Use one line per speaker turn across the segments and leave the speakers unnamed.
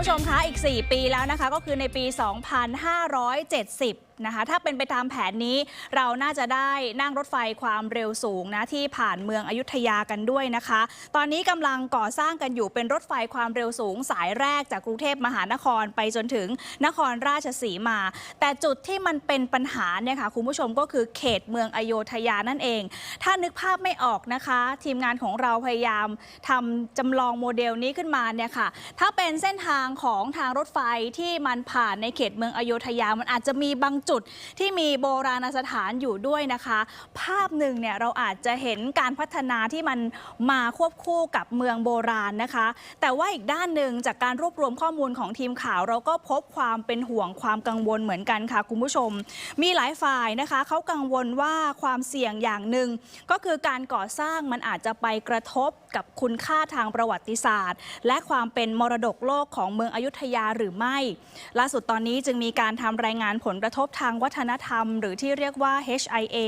ผู้ชมคะอีก 4 ปีแล้วนะคะ ก็คือในปี 2570 นะคะ ถ้าเป็นไปตามแผนนี้ เราน่าจะได้นั่งรถไฟความเร็วสูงนะที่ผ่านเมืองอยุธยากันด้วยนะคะ ตอนนี้กำลังก่อสร้างกันอยู่เป็นรถไฟความเร็วสูงสายแรกจากกรุงเทพมหานครไปจนถึงนครราชสีมา แต่จุดที่มันเป็นปัญหาเนี่ยค่ะคุณผู้ชมก็คือเขตเมืองอโยธยานั่นเอง ถ้านึกภาพไม่ออกนะคะ ทีมงานของเราพยายามทำจำลองโมเดลนี้ขึ้นมาเนี่ยค่ะ ถ้าเป็นเส้นทางของทางรถไฟที่มันผ่านในเขตเมืองอโยธยามันอาจจะมีบางจุดที่มีโบราณสถานอยู่ด้วยนะคะ ภาพหนึ่งเนี่ยเราอาจจะเห็นการพัฒนาที่มันมาควบคู่กับเมืองโบราณนะคะ แต่ว่าอีกด้านหนึ่งจากการรวบรวมข้อมูลของทีมข่าว เราก็พบความเป็นห่วงความกังวลเหมือนกันค่ะคุณผู้ชม มีหลายฝ่ายนะคะเขากังวลว่าความเสี่ยงอย่างหนึ่งก็คือการก่อสร้างมันอาจจะไปกระทบกับคุณค่าทางประวัติศาสตร์ และความเป็นมรดกโลกของเมืองอยุธยาหรือไม่ ล่าสุดตอนนี้จึงมีการทำรายงานผลกระทบทางวัฒนธรรม หรือที่เรียกว่า HIA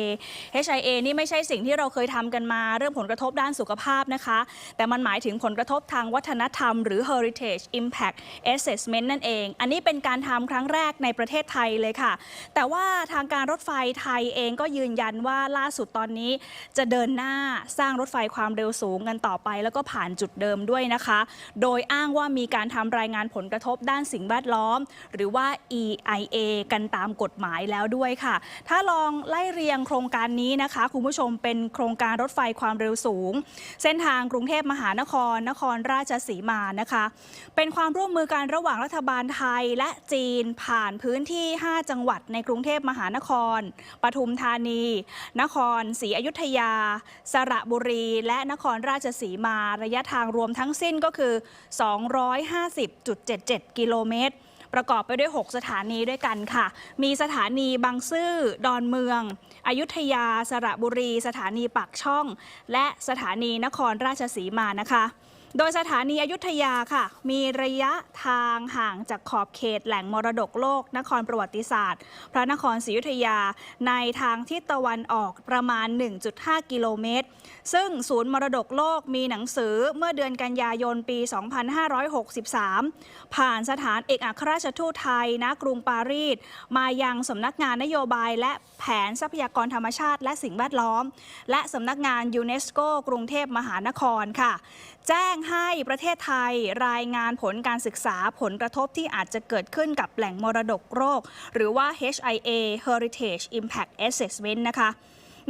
HIA นี่ไม่ใช่สิ่งที่เราเคยทำกันมา เรื่องผลกระทบด้านสุขภาพนะคะ แต่มันหมายถึงผลกระทบทางวัฒนธรรม หรือ Heritage Impact Assessment นั่นเอง อันนี้เป็นการทำครั้งแรกในประเทศไทยเลยค่ะ แต่ว่าทางการรถไฟไทยเองก็ยืนยันว่าล่าสุดตอนนี้จะเดินหน้าสร้างรถไฟความเร็วสูงกันต่อไป แล้วก็ผ่านจุดเดิมด้วยนะคะ โดยอ้างว่ามีการทำรายงานผลกระทบด้านสิ่งแวดล้อม หรือว่า EIA กันตามกฎหมายแล้วด้วยค่ะ ถ้าลองไล่เรียงโครงการนี้นะคะ คุณผู้ชมเป็นโครงการรถไฟความเร็วสูง เส้นทางกรุงเทพมหานคร นครราชสีมานะคะ เป็นความร่วมมือกันระหว่างรัฐบาลไทยและจีนผ่านพื้นที่ 5 จังหวัดในกรุงเทพมหานคร ปทุมธานี นครศรีอยุธยา สระบุรี และนครราชสีมา ระยะทางรวมทั้งสิ้นก็คือ 250.77 กิโลเมตร ประกอบไปด้วย 6 สถานีด้วยกันค่ะ มีสถานีบางซื่อดอนเมือง อยุธยา สระบุรี สถานีปากช่อง และสถานีนครราชสีมานะคะ โดยสถานีอยุธยาค่ะ มีระยะทางห่างจากขอบเขตแหล่งมรดกโลก นครประวัติศาสตร์ พระนครศรีอยุธยา ในทางทิศตะวันออกประมาณ 1.5 กิโลเมตร ซึ่งศูนย์มรดกโลกมีหนังสือเมื่อเดือนกันยายนปี 2563 ผ่านสถานเอกอัครราชทูตไทยณกรุงปารีส มายังสำนักงานนโยบายและแผนทรัพยากรธรรมชาติและสิ่งแวดล้อม และสำนักงานยูเนสโกกรุงเทพมหานครค่ะ แจ้งให้ประเทศไทยรายงานผลการศึกษาผลกระทบที่อาจจะเกิดขึ้นกับแหล่งมรดกโรค หรือว่า HIA Heritage Impact Assessment นะคะ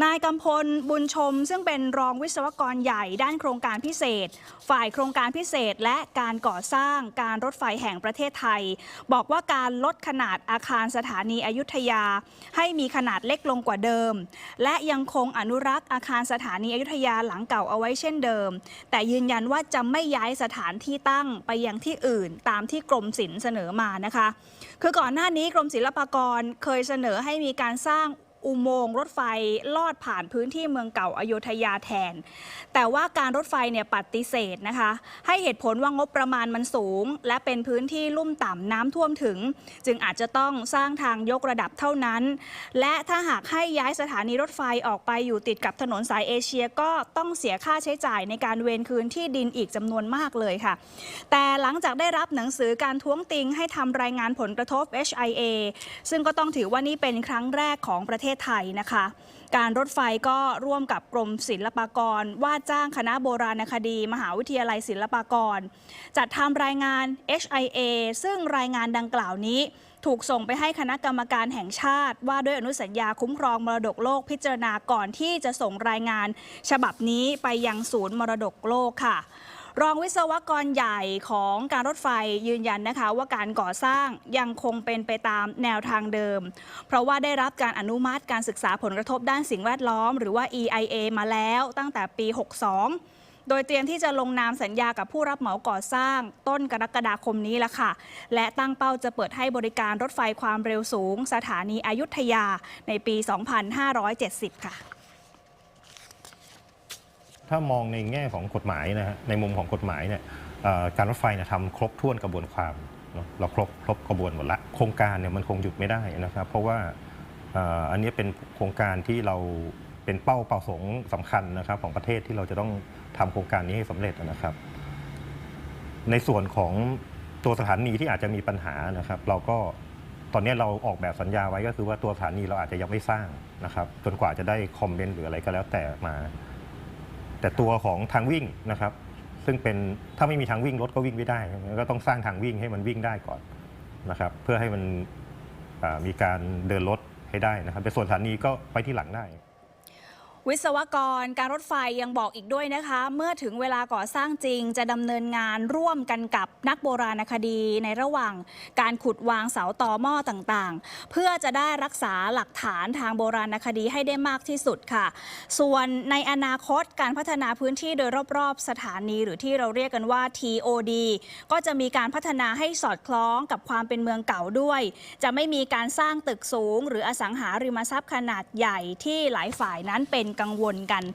นายกำพลบุญชม ซึ่งเป็นรองวิศวกรใหญ่ด้านโครงการพิเศษ ฝ่ายโครงการพิเศษและการก่อสร้างการรถไฟแห่งประเทศไทย บอกว่าการลดขนาดอาคารสถานีอยุธยา ให้มีขนาดเล็กลงกว่าเดิม และยังคงอนุรักษ์อาคารสถานีอยุธยาหลังเก่าเอาไว้เช่นเดิม แต่ยืนยันว่าจะไม่ย้ายสถานที่ตั้งไปยังที่อื่น ตามที่กรมศิลป์เสนอมานะคะ คือก่อนหน้านี้กรมศิลปากรเคยเสนอให้มีการสร้าง อุโมงค์รถไฟลอดผ่านพื้นที่เมืองเก่าอโยธยาแทน แต่ว่าการรถไฟเนี่ยปฏิเสธนะคะ ให้เหตุผลว่างบประมาณมันสูง และเป็นพื้นที่ลุ่มต่ำน้ำท่วมถึง จึงอาจจะต้องสร้างทางยกระดับเท่านั้น และถ้าหากให้ย้ายสถานีรถไฟออกไปอยู่ติดกับถนนสายเอเชียก็ต้องเสียค่าใช้จ่ายในการเวนคืนที่ดินอีกจำนวนมากเลยค่ะ แต่หลังจากได้รับหนังสือการท้วงติงให้ทำรายงานผลกระทบ HIA ซึ่งก็ต้องถือว่านี่เป็นครั้งแรกของประเทศไทยนะคะ การรถไฟก็ร่วมกับกรมศิลปากร ว่าจ้างคณะโบราณคดี มหาวิทยาลัยศิลปากร จัดทำรายงาน HIA ซึ่งรายงานดังกล่าวนี้ ถูกส่งไปให้คณะกรรมการแห่งชาติ ว่าด้วยอนุสัญญาคุ้มครองมรดกโลกพิจารณาก่อนที่จะส่งรายงาน ฉบับนี้ไปยังศูนย์มรดกโลกค่ะ รองวิศวกรใหญ่ของการรถไฟยืนยันนะคะ ว่าการก่อสร้างยังคงเป็นไปตามแนวทางเดิม เพราะว่าได้รับการอนุมัติการศึกษาผลกระทบด้านสิ่งแวดล้อม หรือว่า EIA มาแล้วตั้งแต่ปี 62โดยเตรียมที่จะลงนามสัญญากับผู้รับเหมาก่อสร้างต้นกรกฎาคมนี้ละค่ะ และตั้งเป้าจะเปิดให้บริการรถไฟความเร็วสูง สถานีอยุธยาในปี 2570 ค่ะ
ถ้ามองในแง่ของกฎหมายนะฮะในมุมของกฎหมายเนี่ยการรถไฟเนี่ยทำครบถ้วนกระบวนความเราครบครบกระบวนหมดละโครงการเนี่ยมันคงหยุดไม่ได้นะครับ เพราะว่าอันนี้เป็นโครงการที่เราเป็นเป้าเป้าประสงค์สำคัญนะครับของประเทศที่เราจะต้องทำโครงการนี้ให้สำเร็จนะครับ ในส่วนของตัวสถานีที่อาจจะมีปัญหานะครับ เราก็ตอนนี้เราออกแบบสัญญาไว้ก็คือว่าตัวสถานีเราอาจจะยังไม่สร้างนะครับ จนกว่าจะได้คอมเมนต์หรืออะไรก็แล้วแต่มา แต่ตัวของทางวิ่งนะครับ ซึ่งเป็นถ้าไม่มีทางวิ่งรถก็วิ่งไม่ได้ก็ต้องสร้างทางวิ่งให้มันวิ่งได้ก่อนนะครับ เพื่อให้มันมีการเดินรถให้ได้นะครับแต่ส่วนสถานีก็ไปที่หลังได้
วิศวกรการรถไฟยังบอกอีกด้วยนะคะ เมื่อถึงเวลาก่อสร้างจริง จะดำเนินงานร่วมกันกับนักโบราณคดีในระหว่างการขุดวางเสาต่อหม้อต่างๆ เพื่อจะได้รักษาหลักฐานทางโบราณคดีให้ได้มากที่สุดค่ะ ส่วนในอนาคตการพัฒนาพื้นที่โดยรอบๆ สถานีหรือที่เราเรียกกันว่า TOD ก็จะมีการพัฒนาให้สอดคล้องกับความเป็นเมืองเก่าด้วย จะไม่มีการสร้างตึกสูง หรืออสังหาริมทรัพย์ขนาดใหญ่ที่หลายฝ่ายนั้นเป็นกังวลกัน